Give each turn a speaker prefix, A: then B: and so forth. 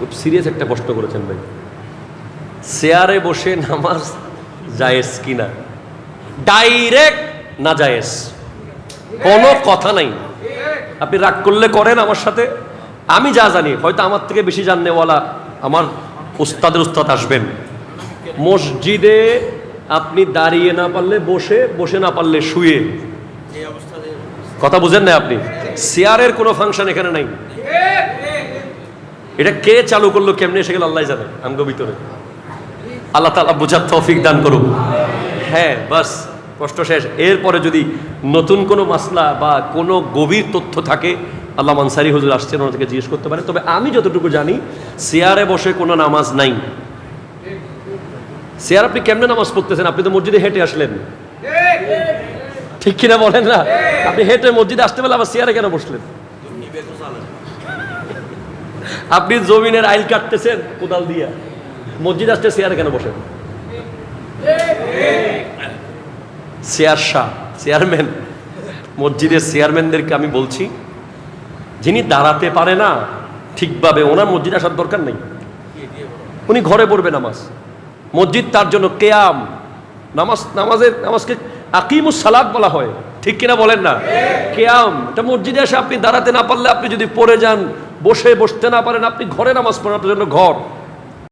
A: খুব সিরিয়াস একটা প্রশ্ন করেছেন ভাই। চেয়ারে বসে নামাজ জায়েজ কিনা? ডাইরেক্ট না জায়েজ? কোনো কথা নাই। আপনি রাগ করলে করেন আমার সাথে। আমি যা জানি হয়তো আমার থেকে বেশি জাননেওয়ালা আমার উস্তাদের উস্তাদ আসবেন। মসজিদে আপনি দাঁড়িয়ে না পারলে বসে বসে না পারলে শুয়ে। কথা বুঝেন না আপনি? চেয়ারের কোনো ফাংশন এখানে নাই। এটা কে চালু করল, কেমনে এসে গেল আল্লাহ জানে। আমগো ভিতরে আল্লাহ তালা বোঝার তৌফিক দান করুক। হ্যাঁ বাস, কষ্ট শেষ। এরপরে যদি নতুন কোনো মাসলা বা কোনো গভীর তথ্য থাকে, আল্লাহ মানসারি হুজুর আসছেন ওনা জিজ্ঞেস করতে পারে তবে আমি যতটুকু জানি চেয়ারে বসে কোনো নামাজ নাই। চেয়ার আপনি কেমনে নামাজ পড়তেছেন? আপনি তো মসজিদে হেঁটে আসলেন। ঠিক কিনা বলেন না? আপনি হেঁটে মসজিদে আসতে পারলে আবার চেয়ারে কেন বসলেন? আপনি জমিনের আইল কাটতেছেন কোদাল দিয়া। মসজিদ আসতে চেয়ারে কেন বসেন? চেয়ার শাহ চেয়ারম্যান। মসজিদের চেয়ারম্যানদেরকে আমি বলছি, যিনি দাঁড়াতে পারে না, ঠিকভাবে ওনার মসজিদ আসার দরকার নেই। উনি ঘরে পড়বে নামাজ। মসজিদ তার জন্য কেয়াম। নামাজ, নামাজের, নামাজকে আকিমুস সালাদ বলা হয়। ঠিক কিনা বলেন না? কেয়াম। এটা মসজিদে এসে আপনি দাঁড়াতে না পারলে আপনি যদি পড়ে যান বসে বসতে না পারেন আপনি ঘরে নামাজ পড়েন আপনার জন্য ঘর।